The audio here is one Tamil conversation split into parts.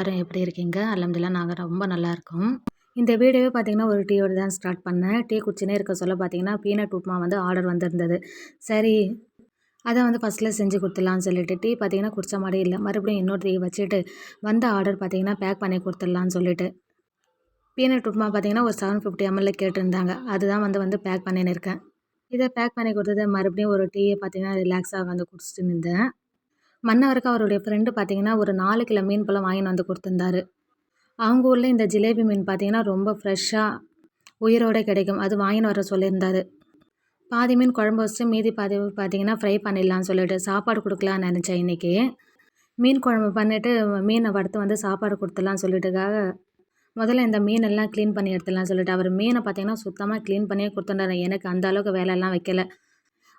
எல்லோரும் எப்படி இருக்கீங்க? அல்ஹம்துலில்லாஹ் நாங்கள் ரொம்ப நல்லா இருக்கோம் இந்த வீடியோவே பார்த்தீங்கன்னா ஒரு டீயோடு தான் ஸ்டார்ட் பண்ணேன். டீ குடிச்சினே இருக்க சொல்ல பார்த்தீங்கன்னா பீனட் உப்புமா வந்து ஆர்டர் வந்திருந்தது. சரி அதை வந்து ஃபஸ்ட்டில் செஞ்சு கொடுத்துடலான்னு சொல்லிட்டு டீ பார்த்தீங்கன்னா குடித்த மாதிரி இல்லை. மறுபடியும் இன்னொரு டீ வச்சுட்டு வந்த ஆர்டர் பார்த்தீங்கன்னா பேக் பண்ணி கொடுத்துடலான்னு சொல்லிட்டு. பீனட் உப்புமா பார்த்தீங்கன்னா ஒரு செவன் ஃபிஃப்டி எம்எல்ல கேட்டிருந்தாங்க. அதுதான் வந்து வந்து பேக் பண்ணின்னு இருக்கேன். இதை பேக் பண்ணி கொடுத்தது மறுபடியும் ஒரு டீயை பார்த்தீங்கன்னா ரிலாக்ஸாக வந்து குடிச்சிட்டு இருந்தேன் மன்னவருக்கு அவருடைய ஃப்ரெண்டு பார்த்தீங்கன்னா ஒரு நாலு கிலோ மீன் பழம் வாங்கின்னு வந்து கொடுத்துருந்தாரு. அவங்க ஊரில் இந்த ஜிலேபி மீன் பார்த்தீங்கன்னா ரொம்ப ஃப்ரெஷ்ஷாக உயிரோடு கிடைக்கும். அது வாங்கின்னு வர சொல்லியிருந்தாரு. பாதி மீன் குழம்பு வச்சு மீதி பாதி பார்த்தீங்கன்னா ஃப்ரை பண்ணிடலான்னு சொல்லிட்டு சாப்பாடு கொடுக்கலான்னு நினச்சேன் இன்றைக்கி மீன் குழம்பு பண்ணிவிட்டு மீனை வறுத்து வந்து சாப்பாடு கொடுத்துடலான்னு சொல்லிட்டுக்காக முதல்ல இந்த மீனெல்லாம் க்ளீன் பண்ணி எடுத்துடலாம்னு சொல்லிட்டு அவர் மீனை பார்த்தீங்கன்னா சுத்தமாக க்ளீன் பண்ணியே கொடுத்துட்டாரு. எனக்கு அந்த அளவுக்கு வேலையெல்லாம் வைக்கல.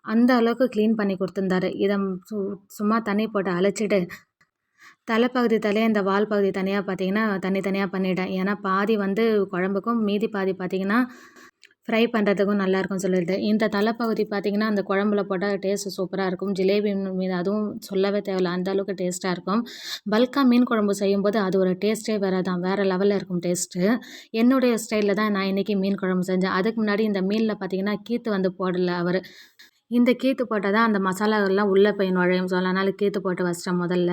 அந்த அளவுக்கு க்ளீன் பண்ணி கொடுத்துருந்தாரு. இதை சு சும்மா தண்ணி போட்டு அழைச்சிட்டு தலைப்பகுதி தலையை இந்த வால் பகுதி தனியாக பார்த்தீங்கன்னா தனி தனியாக பண்ணிட்டேன். ஏன்னா பாதி வந்து குழம்புக்கும் மீதி பாதி பார்த்தீங்கன்னா ஃப்ரை பண்ணுறதுக்கும் நல்லாயிருக்கும் சொல்லிட்டு. இந்த தலைப்பகுதி பார்த்திங்கன்னா அந்த குழம்புல போட்டால் டேஸ்ட்டு சூப்பராக இருக்கும். ஜிலேபி மீன் அதுவும் சொல்லவே தேவையில்ல. அந்த அளவுக்கு டேஸ்ட்டாக இருக்கும். பல்காக மீன் குழம்பு செய்யும்போது அது ஒரு டேஸ்ட்டே வேறு தான் வேறு லெவலில் இருக்கும் டேஸ்ட்டு என்னுடைய ஸ்டைலில் தான் நான் இன்றைக்கி மீன் குழம்பு செஞ்சேன். அதுக்கு முன்னாடி இந்த மீனில் பார்த்திங்கன்னா கீத்து வந்து போடலை அவர். இந்த கேத்து போட்டால் தான் அந்த மசாலாவெல்லாம் உள்ளே போய் நுழையும் சொல்ல அதனால் கேத்து போட்டு வச்சிட்டேன் முதல்ல.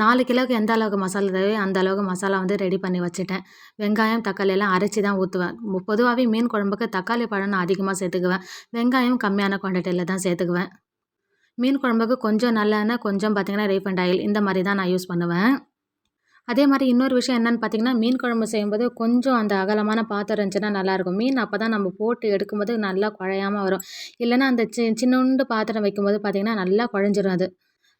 நாலு கிலோவுக்கு எந்த அளவுக்கு மசாலா தேவையோ அந்த அளவுக்கு மசாலா வந்து ரெடி பண்ணி வச்சுட்டேன். வெங்காயம் தக்காளி எல்லாம் அரைச்சி தான் ஊற்றுவேன் பொதுவாகவே மீன் குழம்புக்கு தக்காளி பழம் நான் அதிகமாக சேர்த்துக்குவேன். வெங்காயம் கம்மியான குவான்டிட்டியில் தான் சேர்த்துக்குவேன். மீன் குழம்புக்கு கொஞ்சம் நல்லெண்ணெய் கொஞ்சம் பார்த்திங்கன்னா ரீஃபண்ட் ஆயில் இந்த மாதிரி தான் நான் யூஸ் பண்ணுவேன். அதே மாதிரி இன்னொரு விஷயம் என்னென்னு பார்த்தீங்கன்னா மீன் குழம்பு செய்யும்போது கொஞ்சம் அந்த அகலமான பாத்திரம் இருந்துச்சுன்னா நல்லாயிருக்கும். மீன் அப்போ தான் நம்ம போட்டு எடுக்கும்போது நல்லா குழையாமல் வரும். இல்லைன்னா அந்த சி சின்னோண்டு பாத்திரம் வைக்கும்போது பார்த்திங்கன்னா நல்லா குழஞ்சிரும் அது.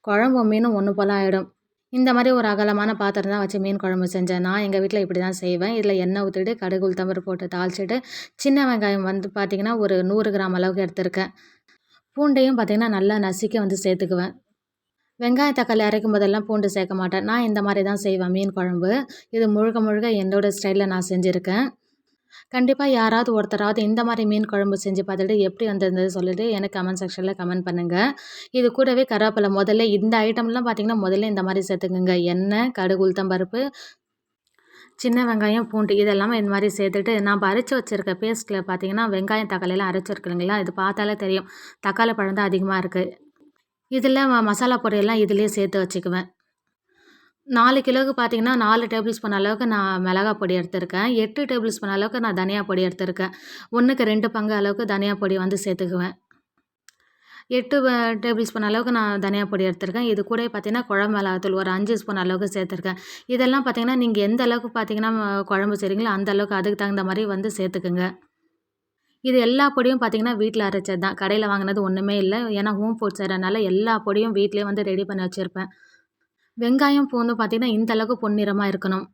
குழம்பு மீனும் ஒன்று போல் ஆகிடும் இந்த மாதிரி ஒரு அகலமான பாத்திரம் தான் வச்சு மீன் குழம்பு செஞ்சேன். நான் எங்கள் வீட்டில் இப்படி தான் செய்வேன். இதில் எண்ணெய் ஊற்றிட்டு கடுகு உளுத்தம்பரு போட்டு தாளிச்சிட்டு சின்ன வெங்காயம் வந்து பார்த்திங்கன்னா ஒரு நூறு கிராம் அளவுக்கு எடுத்திருக்கேன். பூண்டையும் பார்த்திங்கன்னா நல்லா நசுக்கி வந்து சேர்த்துக்குவேன். வெங்காய தக்காளி அரைக்கும் போதெல்லாம் பூண்டு சேர்க்க மாட்டேன். நான் இந்த மாதிரி தான் செய்வேன் மீன் குழம்பு. இது முழுக்க முழுக்க என்னோடய ஸ்டைலில் நான் செஞ்சுருக்கேன். கண்டிப்பாக யாராவது ஒருத்தராவது இந்த மாதிரி மீன் குழம்பு செஞ்சு பார்த்துட்டு எப்படி வந்திருந்தது சொல்லிட்டு எனக்கு கமெண்ட் செக்ஷனில் கமெண்ட் பண்ணுங்கள் இது கூடவே கருவேப்பிலை முதல்ல இந்த ஐட்டம்லாம் பார்த்திங்கன்னா முதல்ல இந்த மாதிரி சேர்த்துக்குங்க. எண்ணெய் கடுகு உளுத்தம்பருப்பு சின்ன வெங்காயம் பூண்டு இதெல்லாம் இந்த மாதிரி சேர்த்துட்டு நான் அரைச்சி வச்சுருக்க பேஸ்ட்டில் பார்த்தீங்கன்னா வெங்காயம் தக்காளியெல்லாம் அரைச்சிருக்குங்களா இது பார்த்தாலே தெரியும். தக்காளி பழம் தான் அதிகமாக இருக்குது இதில் மசாலா பொடியெல்லாம் இதிலே சேர்த்து வச்சுக்குவேன். நாலு கிலோவுக்கு பார்த்தீங்கன்னா நாலு டேபிள் ஸ்பூன் அளவுக்கு நான் மிளகா பொடி எடுத்திருக்கேன். எட்டு டேபிள் ஸ்பூன் அளவுக்கு நான் தனியா பொடி எடுத்திருக்கேன். ஒன்றுக்கு ரெண்டு பங்கு அளவுக்கு தனியா பொடி வந்து சேர்த்துக்குவேன். எட்டு டேபிள் ஸ்பூன் அளவுக்கு நான் தனியா பொடி எடுத்திருக்கேன். இது கூட பார்த்தீங்கன்னா குழம்பு மிளகாத்தூள் ஒரு அஞ்சு ஸ்பூன் அளவுக்கு சேர்த்துருக்கேன். இதெல்லாம் பார்த்தீங்கன்னா நீங்கள் எந்த அளவுக்கு பார்த்தீங்கன்னா குழம்பு செய்கிறீங்களோ அந்த அளவுக்கு அதுக்கு தகுந்த மாதிரி வந்து சேர்த்துக்குங்க. இது எல்லா பொடியும் பார்த்திங்கன்னா வீட்டில் அரைச்சது தான். கடையில் வாங்கினது ஒன்றுமே இல்லை. ஏன்னா ஹோம் ஃபுட் அதனால் எல்லா பொடியும் வீட்டிலே வந்து ரெடி பண்ணி வச்சுருப்பேன். வெங்காயம் பூந்து பார்த்திங்கன்னா இந்த அளவுக்கு பொன்னிறமாக இருக்கணும்.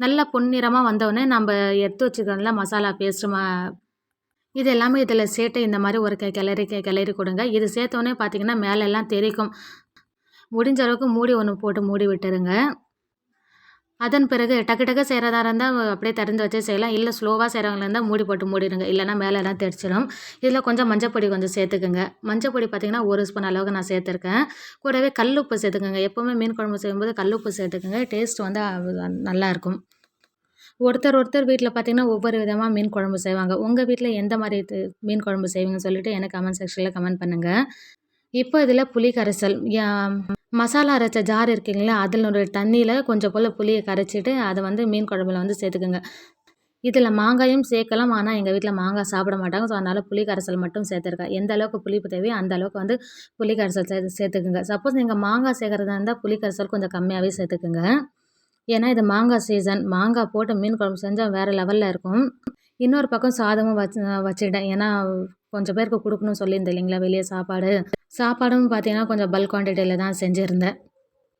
நல்லா பொன்னிறமாக வந்தோடனே நம்ம எடுத்து வச்சுக்கிறோம்ல மசாலா பேஸ்ட்டு மா இது எல்லாமே இதில் சேர்த்து இந்த மாதிரி ஒரு கை கிளறி கை கிளறி கொடுங்க. இது சேர்த்தோடனே பார்த்திங்கன்னா மேலெல்லாம் தெரிக்கும். முடிஞ்ச அளவுக்கு மூடி ஒன்று போட்டு மூடி விட்டுருங்க. அதன் பிறகு டக்கு டக்கு செய்கிறதா இருந்தால் அப்படியே திறந்து வச்சு செய்யலாம். இல்லை ஸ்லோவாக செய்கிறவங்களா இருந்தால் மூடி போட்டு மூடிடுங்க. இல்லைனா மேலெல்லாம் தெரிச்சிடும் இதில் கொஞ்சம் மஞ்சப்பொடி கொஞ்சம் சேர்த்துக்குங்க. மஞ்சப்பொடி பார்த்திங்கன்னா ஒரு ஸ்பூன் அளவுக்கு நான் சேர்த்துருக்கேன். கூடவே கல் உப்பு சேர்த்துக்கோங்க. எப்போவுமே மீன் குழம்பு செய்யும்போது கல் உப்பு சேர்த்துக்குங்க. டேஸ்ட் வந்து நல்லாயிருக்கும் ஒருத்தர் ஒருத்தர் வீட்டில் பார்த்திங்கன்னா ஒவ்வொரு விதமாக மீன் குழம்பு செய்வாங்க. உங்கள் வீட்டில் எந்த மாதிரி இது மீன் குழம்பு செய்வீங்கன்னு சொல்லிட்டு எனக்கு கமெண்ட் செக்ஷனில் கமெண்ட் பண்ணுங்கள் இப்போ இதில் புளி கரைசல். மசாலா அரைச்ச ஜார் இருக்குங்களா அதில் ஒரு தண்ணியில் கொஞ்சம் போல் புளியை கரைச்சிட்டு அதை வந்து மீன் குழம்புல வந்து சேர்த்துக்குங்க. இதில் மாங்காயும் சேர்க்கலாம் ஆனால் எங்கள் வீட்டில் மாங்காய் சாப்பிட மாட்டாங்க ஸோ அதனால் புளி கரைசல் மட்டும் சேர்த்துருக்கேன். எந்த அளவுக்கு புளிப்பு தேவையோ அந்த அளவுக்கு வந்து புளி கரைசல் சேர்த்து சேர்த்துக்குங்க. சப்போஸ் நீங்கள் மாங்காய் சேர்க்குறதா இருந்தால் புளி கரைசல் கொஞ்சம் கம்மியாகவே சேர்த்துக்குங்க. ஏன்னா இது மாங்காய் சீசன் மாங்காய் போட்டு மீன் குழம்பு செஞ்சால் வேறு லெவலில் இருக்கும். இன்னொரு பக்கம் சாதமும் வச்சு வச்சுட்டேன் ஏன்னா கொஞ்சம் பேருக்கு கொடுக்கணும்னு சொல்லியிருந்தேன் இல்லைங்களா வெளியே சாப்பாடு. சாப்பாடும் பார்த்தீங்கன்னா கொஞ்சம் பல்க் குவான்டிட்டியில் தான் செஞ்சுருந்தேன்.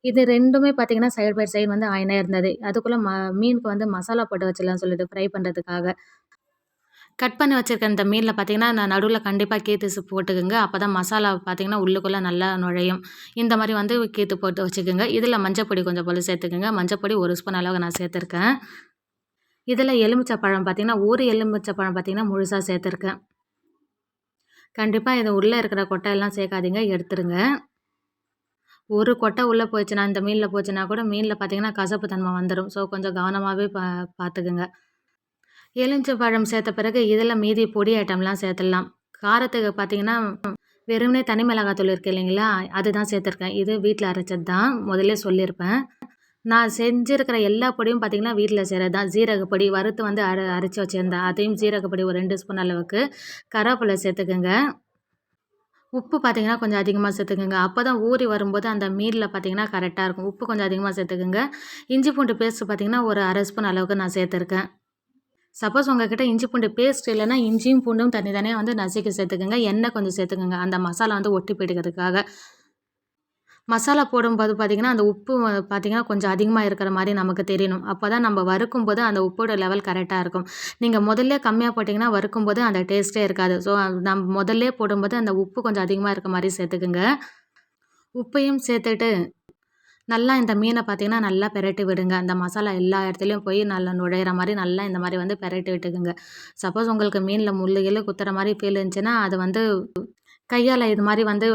இது ரெண்டுமே பார்த்தீங்கன்னா சைடு பை சைடு வந்து ஆயினாக இருந்தது. அதுக்குள்ளே ம மீனுக்கு வந்து மசாலா போட்டு வச்சிடலாம் சொல்லிட்டு ஃப்ரை பண்ணுறதுக்காக கட் பண்ணி வச்சுருக்க இந்த மீனில் பார்த்தீங்கன்னா நான் நடுவில் கண்டிப்பாக கீத்து போட்டுக்கோங்க. அப்போ தான் மசாலா பார்த்தீங்கன்னா உள்ளுக்குள்ளே நல்லா நுழையும். இந்த மாதிரி வந்து கீத்து போட்டு வச்சுக்கோங்க. இதில் மஞ்சப்பொடி கொஞ்சம் போல் சேர்த்துக்கோங்க. மஞ்சப்பொடி ஒரு ஸ்பூன் அளவுக்கு நான் சேர்த்துருக்கேன். இதில் எலுமிச்சை பழம் பார்த்திங்கன்னா ஒரு எலுமிச்சை பழம் பார்த்திங்கன்னா முழுசாக சேர்த்துருக்கேன். கண்டிப்பாக இது உள்ளே இருக்கிற கொட்டையெல்லாம் சேர்க்காதீங்க எடுத்துருங்க. ஒரு கொட்டை உள்ளே போச்சுன்னா இந்த மீனில் போச்சுன்னா கூட மீனில் பார்த்தீங்கன்னா கசப்பு தன்மை வந்துடும் ஸோ கொஞ்சம் கவனமாகவே பா பார்த்துக்குங்க. எலுமிச்சை பழம் சேர்த்த பிறகு இதில் மீதி பொடி ஐட்டம்லாம் சேர்த்துடலாம். காரத்துக்கு பார்த்தீங்கன்னா வெறுமனே தனி மிளகாத்தூள் இருக்குது இல்லைங்களா அதுதான் சேர்த்துருக்கேன். இது வீட்டில் அரைச்சது தான் முதல்ல சொல்லியிருப்பேன். நான் செஞ்சுருக்கிற எல்லா பொடியும் பார்த்திங்கன்னா வீட்டில் செய்கிறது தான் ஜீரகப்பொடி வறுத்து வந்து அரை அரைச்சி வச்சுருந்தேன். அதையும் ஜீரகப்பொடி ஒரு ரெண்டு ஸ்பூன் அளவுக்கு. கருவேப்பிலை சேர்த்துக்குங்க. உப்பு பார்த்திங்கன்னா கொஞ்சம் அதிகமாக சேர்த்துக்குங்க. அப்போ தான் ஊறி வரும்போது அந்த மீனில் பார்த்திங்கன்னா கரெக்டாக இருக்கும். உப்பு கொஞ்சம் அதிகமாக சேர்த்துக்குங்க. இஞ்சி பூண்டு பேஸ்ட்டு பார்த்திங்கன்னா ஒரு அரை ஸ்பூன் அளவுக்கு நான் சேர்த்துருக்கேன். சப்போஸ் உங்ககிட்ட இஞ்சி பூண்டு பேஸ்ட் இல்லைன்னா இஞ்சியும் பூண்டும் தனி தனியாக வந்து நசுக்கி சேர்த்துக்குங்க. எண்ணெய் கொஞ்சம் சேர்த்துக்குங்க. அந்த மசாலா வந்து ஒட்டி போயிடுக்கிறதுக்காக மசாலா போடும்போது பார்த்திங்கன்னா அந்த உப்பு பார்த்திங்கன்னா கொஞ்சம் அதிகமாக இருக்கிற மாதிரி நமக்கு தெரியணும். அப்போ தான் நம்ம வறுக்கும் போது அந்த உப்போட லெவல் கரெக்டாக இருக்கும். நீங்கள் முதல்ல கம்மியாக போட்டிங்கன்னா வறுக்கும்போது அந்த டேஸ்ட்டே இருக்காது. ஸோ நம்ம முதல்ல போடும்போது அந்த உப்பு கொஞ்சம் அதிகமாக இருக்க மாதிரி சேர்த்துக்குங்க. உப்பையும் சேர்த்துட்டு நல்லா இந்த மீனை பார்த்தீங்கன்னா நல்லா பெரட்டி விடுங்க. அந்த மசாலா எல்லா இடத்துலையும் போய் நல்லா நுழையிற மாதிரி நல்லா இந்த மாதிரி வந்து பெரட்டி விட்டுக்குங்க. சப்போஸ் உங்களுக்கு மீனில் முள்ளு கிள்ளு குத்துற மாதிரி ஃபீல் இருந்துச்சுன்னா அது வந்து கையால் இது மாதிரி வந்து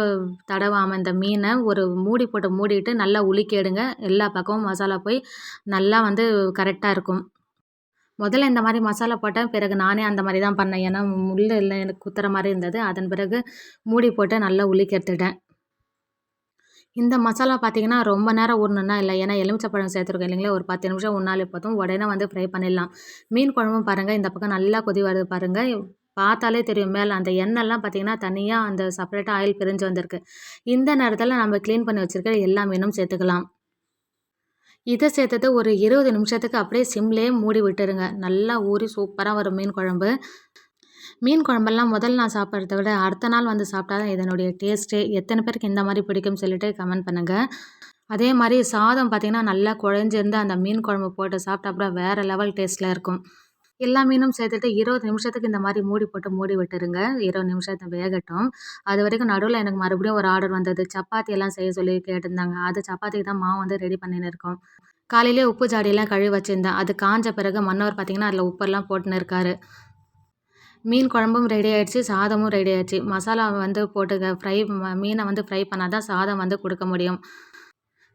தடவாமல் இந்த மீனை ஒரு மூடி போட்டு மூடிட்டு நல்லா உலுக்கிடுங்க எல்லா பக்கமும் மசாலா போய் நல்லா வந்து கரெக்டாக இருக்கும். முதல்ல இந்த மாதிரி மசாலா போட்டேன் பிறகு நானே அந்த மாதிரி தான் பண்ணேன். ஏன்னா முள் இல்லை எனக்கு குத்துற மாதிரி இருந்தது. அதன் பிறகு மூடி போட்டு நல்லா உலுக்கி எடுத்துட்டேன். இந்த மசாலா பார்த்தீங்கன்னா ரொம்ப நேரம் ஊறணுன்னா இல்லை. ஏன்னா எலுமிச்சப்பழம் சேர்த்துருக்கோம் இல்லைங்களா? ஒரு பத்து நிமிஷம் உன்னாலே போதும். உடனே வந்து ஃப்ரை பண்ணிடலாம். மீன் குழம்பும் பாருங்கள் இந்த பக்கம் நல்லா கொதி வருது பாருங்கள் பார்த்தாலே தெரியும். மேலே அந்த எண்ணெய்லாம் பார்த்திங்கன்னா தனியாக அந்த செப்பரேட்டாக ஆயில் பிரிஞ்சு வந்திருக்கு. இந்த நேரத்தில் நம்ம க்ளீன் பண்ணி வச்சுருக்க எல்லா மீனும் சேர்த்துக்கலாம். இதை சேர்த்தது ஒரு இருபது நிமிஷத்துக்கு அப்படியே சிம்லேயே மூடி விட்டுருங்க. நல்லா ஊறி சூப்பராக வரும் மீன் குழம்பு. மீன் குழம்பெல்லாம் முதல் நான் சாப்பிட்றத விட அடுத்த நாள் வந்து சாப்பிட்டா தான் இதனுடைய டேஸ்ட்டே எத்தனை பேருக்கு இந்த மாதிரி பிடிக்கும்னு சொல்லிட்டு கமெண்ட் பண்ணுங்கள் அதே மாதிரி சாதம் பார்த்திங்கன்னா நல்லா குழஞ்சிருந்து அந்த மீன் குழம்பு போட்டு சாப்பிட்டா அப்புறம் வேறு லெவல் டேஸ்ட்டில் இருக்கும். எல்லா மீனும் சேர்த்துட்டு இருபது நிமிஷத்துக்கு இந்த மாதிரி மூடி போட்டு மூடி விட்டுருங்க. இருபது நிமிஷத்தை வேகட்டும். அது வரைக்கும் நடுவில் எனக்கு மறுபடியும் ஒரு ஆர்டர் வந்தது. சப்பாத்தி எல்லாம் செய்ய சொல்லி கேட்டிருந்தாங்க. அது சப்பாத்திக்கு தான் மாவு வந்து ரெடி பண்ணின்னு இருக்கோம். காலையிலே உப்பு ஜாடியெல்லாம் கழுவி வச்சுருந்தேன். அது காஞ்ச பிறகு மன்னவர் பார்த்திங்கன்னா அதில் உப்பெல்லாம் போட்டுன்னு இருக்காரு. மீன் குழம்பும் ரெடி ஆகிடுச்சி சாதமும் ரெடி ஆகிடுச்சி மசாலா வந்து போட்டு ஃப்ரை மீனை வந்து ஃப்ரை பண்ணால் தான் சாதம் வந்து கொடுக்க முடியும்.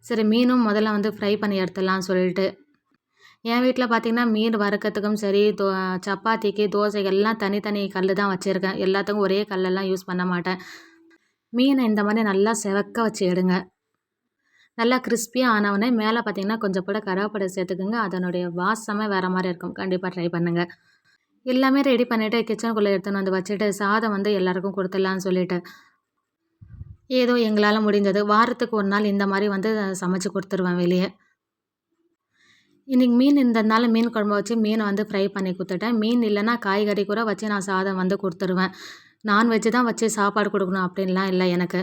சரி மீனும் முதல்ல வந்து ஃப்ரை பண்ணி எடுத்துடலாம் சொல்லிட்டு என் வீட்டில் பார்த்திங்கன்னா மீன் வறுக்கிறதுக்கும் சரி தோ சப்பாத்திக்கு தோசைகள்லாம் தனித்தனி கல் தான் வச்சுருக்கேன். எல்லாத்துக்கும் ஒரே கல்லெல்லாம் யூஸ் பண்ண மாட்டேன். மீனை இந்த மாதிரி நல்லா செவக்க வச்சு எடுங்க. நல்லா கிறிஸ்பியாக ஆனவுடனே மேலே பார்த்திங்கன்னா கொஞ்சம் கூட கருவேப்படை சேர்த்துக்குங்க. அதனுடைய வாசமே வேறு மாதிரி இருக்கும். கண்டிப்பாக ட்ரை பண்ணுங்கள் எல்லாமே ரெடி பண்ணிவிட்டு கிச்சனுக்குள்ளே எடுத்துன்னு வந்து வச்சுட்டு சாதம் வந்து எல்லாருக்கும் கொடுத்துடலான்னு சொல்லிட்டு. ஏதோ எங்களால் முடிஞ்சது. வாரத்துக்கு ஒரு நாள் இந்த மாதிரி வந்து சமைச்சு கொடுத்துருவேன் வெளியே. இன்றைக்கி மீன் இருந்ததுனால மீன் குழம்பு வச்சு மீனை வந்து ஃப்ரை பண்ணி கொடுத்துட்டேன். மீன் இல்லைன்னா காய்கறி கூட வச்சு நான் சாதம் வந்து கொடுத்துருவேன். நான்வெஜ்ஜு தான் வச்சு சாப்பாடு கொடுக்கணும் அப்படின்லாம் இல்லை எனக்கு.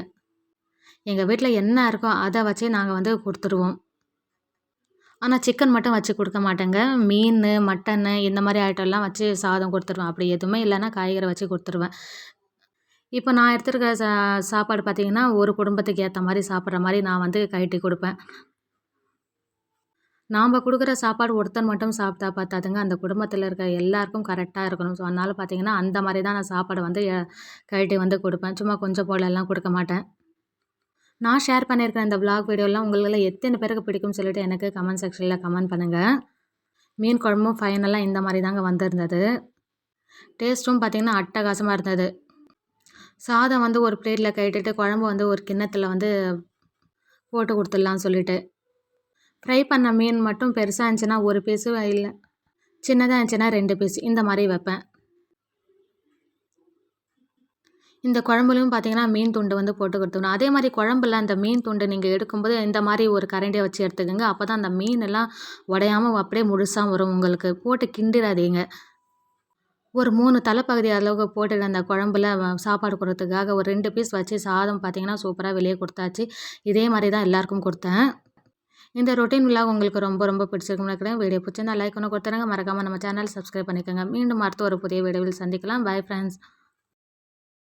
எங்கள் வீட்டில் என்ன இருக்கோ அதை வச்சு நாங்கள் வந்து கொடுத்துருவோம். ஆனால் சிக்கன் மட்டும் வச்சு கொடுக்க மாட்டேங்க. மீன் மட்டனு இந்த மாதிரி ஐட்டம்லாம் வச்சு சாதம் கொடுத்துருவேன். அப்படி எதுவுமே இல்லைன்னா காய்கறி வச்சு கொடுத்துருவேன். இப்போ நான் எடுத்துருக்க சா சாப்பாடு பார்த்திங்கன்னா ஒரு குடும்பத்துக்கு ஏற்ற மாதிரி சாப்பிட்ற மாதிரி நான் வந்து கழட்டி கொடுப்பேன். நாம் கொடுக்குற சாப்பாடு ஒருத்தன் மட்டும் சாப்பிட்டா பார்த்தாதுங்க அந்த குடும்பத்தில் இருக்க எல்லாருக்கும் கரெக்டாக இருக்கணும். ஸோ அதனால் பார்த்திங்கன்னா அந்த மாதிரி தான் நான் சாப்பாடு வந்து கழட்டி வந்து கொடுப்பேன். சும்மா கொஞ்சம் போலெல்லாம் கொடுக்க மாட்டேன். நான் ஷேர் பண்ணியிருக்கிற இந்த விலாக் வீடியோலாம் உங்களில் எத்தனை பேருக்கு பிடிக்கும்னு சொல்லிட்டு எனக்கு கமெண்ட் செக்ஷனில் கமெண்ட் பண்ணுங்கள் மீன் குழம்பும் ஃபைனலாக இந்த மாதிரி தாங்க வந்திருந்தது டேஸ்ட்டும் பார்த்திங்கன்னா அட்டகாசமாக இருந்தது. சாதம் வந்து ஒரு பிளேட்டில் கட்டிட்டு குழம்பு வந்து ஒரு கிண்ணத்தில் வந்து போட்டு கொடுத்துடலாம் சொல்லிட்டு. ஃப்ரை பண்ண மீன் மட்டும் பெருசாக இருந்துச்சுன்னா ஒரு பீஸு இல்லை. சின்னதாக இருந்துச்சுன்னா ரெண்டு பீஸ் இந்த மாதிரி வைப்பேன். இந்த குழம்புலையும் பார்த்தீங்கன்னா மீன் துண்டு வந்து போட்டு கொடுத்துக்கணும் அதே மாதிரி குழம்புல அந்த மீன் துண்டு நீங்கள் எடுக்கும்போது இந்த மாதிரி ஒரு கரண்டியை வச்சு எடுத்துக்கோங்க. அப்போ தான் அந்த மீன் எல்லாம் உடையாமல் அப்படியே முழுசாக வரும். உங்களுக்கு போட்டு கிண்டிடாதீங்க. ஒரு மூணு தலைப்பகுதி அளவுக்கு போட்டுட்டு அந்த குழம்புல சாப்பாடு கொடுத்ததுக்காக ஒரு ரெண்டு பீஸ் வச்சு சாதம் பார்த்தீங்கன்னா சூப்பராக வெளியே கொடுத்தாச்சு. இதே மாதிரி தான் எல்லாருக்கும் கொடுத்தேன். இந்த ரொட்டீன் விழா உங்களுக்கு ரொம்ப ரொம்ப பிடிச்சிருக்கும் நினைக்கிறேன். வீடியோ பிடிச்சிருந்தா லைக் ஒன்று கொடுத்துருங்க. மறக்காமல் நம்ம சேனல் சப்ஸ்கிரைப் பண்ணிக்கோங்க. மீண்டும் அடுத்த ஒரு புதிய வீடியோவில் சந்திக்கலாம். Bye friends